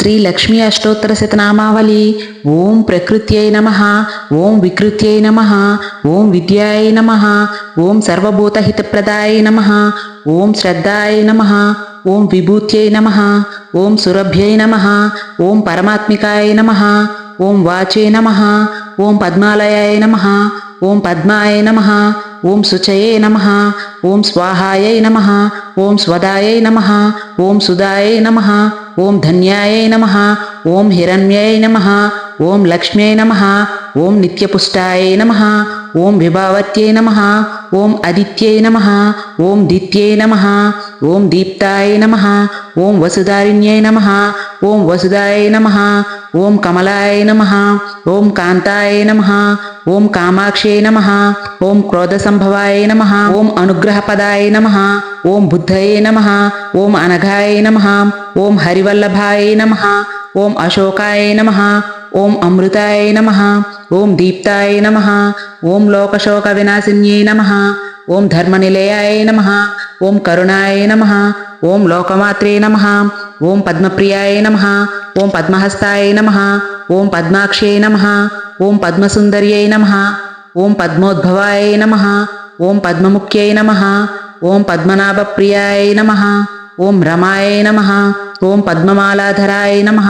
శ్రీ లక్ష్మీ అష్టోత్తర శతనామావళి ఓం ప్రకృత్యై నమ ఓం వికృత్యై నమ ఓం విద్యాయ నమ ఓం సర్వభూతహితప్రదాయ నమ ఓం శ్రద్ధాయ నమ ఓం విభూత్యై నమ ఓం సురభ్యై నమ ఓం పరమాత్మికాయ నమ ఓం వాచే నమ ఓం పద్మాలయాయ నమ ఓం పద్మాయ నమ ఓం శుచయే నమ ఓం స్వాహాయై నమ ఓం స్వదాయై నమ ఓం సుదాయై నమ ఓం ధన్యాయై నమ ఓం హిరణ్యై నమ ఓం లక్ష్మ్యై నమ ఓం నిత్యపుష్టాయై నమ. ఓం విభావత్యై నమ ఓం అదిత్యై నమ ఓం దిత్యై నమ ఓం దీప్తాయ నమ ఓం వసుధారిణ్యై నమ ఓం వసుదాయ నమ ఓం కమలాయ నమ ఓం కాంతాయ నమ ఓం కామాక్షే నమ ఓం క్రోధసంభవాయ నమ ఓం అనుగ్రహపదాయ నమ ఓం బుద్ధయే నమ ఓం అనఘాయ నమ ఓం హరివల్లభాయ నమ ఓం అశోకాయ నమ ఓం అమృతాయ నమ ఓం దీప్తాయ నమ ఓం లోకశోక వినాశిన్యై నమ ఓం ధర్మనిలయాయ నమ ఓం కరుణాయ నమ ఓం లోకమాత్రే నమ ఓం పద్మప్రియాయ నమ ఓం పద్మహస్తాయ నమ ఓం పద్మాక్ష్యై నమ ఓం పద్మసుందర్యై నమ ఓం పద్మోద్భవాయ నమ ఓం పద్మముఖ్యై నమ ఓం పద్మనాభప్రియాయ నమ ఓం రమాయ నమ ఓం పద్మమాలాధరాయ నమ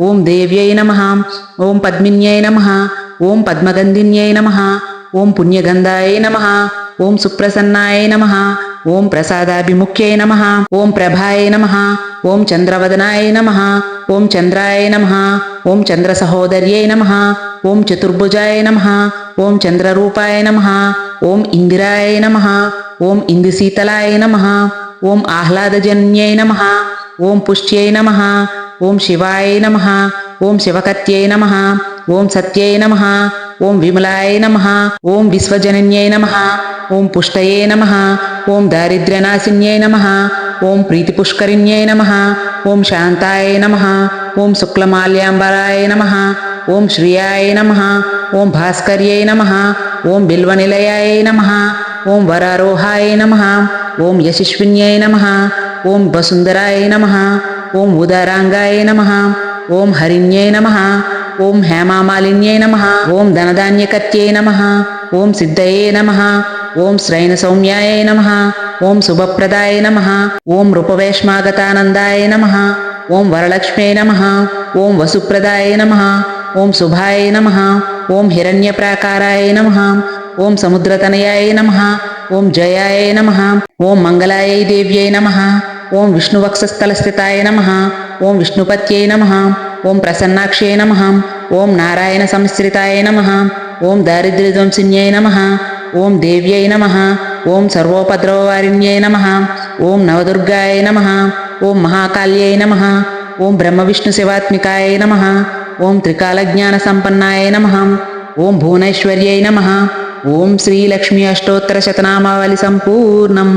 ఓం దేవ్యై నమ ఓం పద్మిన్యై నమ ఓం పద్మగంధిన్యై నమ ఓం పుణ్యగంధాయ నమ ఓం సుప్రసన్నాయ నమ ఓం ప్రసాదాభిముఖ్యై నమ ఓం ప్రభాయ నమ ఓం చంద్రవదనాయ నమ ఓం చంద్రాయ నమ ఓం చంద్రసహోదర్యై నమ ఓం చతుర్భుజాయ నమ ఓం చంద్రరూపాయ నమ ఓం ఇందిరాయ నమ ఓం ఇందిశీతలాయ నమ ఓం ఆహ్లాదజన్యై నమ ఓం పుష్ట్యై నమ ఓం శివాయ నమ ఓం శివకత్యై నమ ఓం సత్యై నమ ఓం విమలాయ నమ ఓం విశ్వజనన్యై నమ ఓం పుష్టయే నమ ఓం దారిద్ర్యనాశిన్యై నమ ఓం ప్రీతిపుష్కరిణ్యై నమ ఓం శాంతాయ నమ ఓం శుక్లమాల్యాంబరాయ నమ ఓం శ్రియాయ నమ ఓం భాస్కర్యై నమ ఓం బిల్వనిలయాయ నమ ఓం వరారోహాయ నమ ఓం యశస్విన్యాయ నమ ఓం వసుంధరాయ నమ ఓం ఉదారాంగాయ నమ ఓం హరిణ్యై నమ ఓం హేమామాలిన్యై నమ ఓం ధనధాన్యకర్త్యై నమ ఓం సిద్ధయే నమ ఓం శ్రైన సౌమ్యాయ నమ ఓం శుభప్రదాయ నమ ఓం రూపవేష్మాగతానందాయ నమ ఓం వరలక్ష్మ్యై నమ ఓం వసుప్రదాయ నమ ఓం శుభాయ నమ ఓం హిరణ్యప్రాకారాయ నమ ఓం సముద్రతనయాయ నమ ఓం జయాయ నమ ఓం మంగళాయ దేవ్యై నమ ఓం విష్ణువక్షస్థలస్థితాయ నమ ఓం విష్ణుపత్యై నమ ఓం ప్రసన్నాక్షే నమ ఓం నారాయణ సంశ్రితాయ నమ ఓం దారిద్ర్యధ్వంసిన్యై నమ ఓం దేవ్యై నమ ఓం సర్వోపద్రవవారిణ్యై నమ ఓం నవదుర్గాయ నమ ఓం మహాకాళ్యై నమ ఓం బ్రహ్మవిష్ణు శివాత్మికాయ నమ ఓం త్రికాలజ్ఞాన సంపన్నాయ నమ ఓం భువనైశ్వర్యై నమ ఓం శ్రీలక్ష్మి అష్టోత్తర శతనామావళి సంపూర్ణం.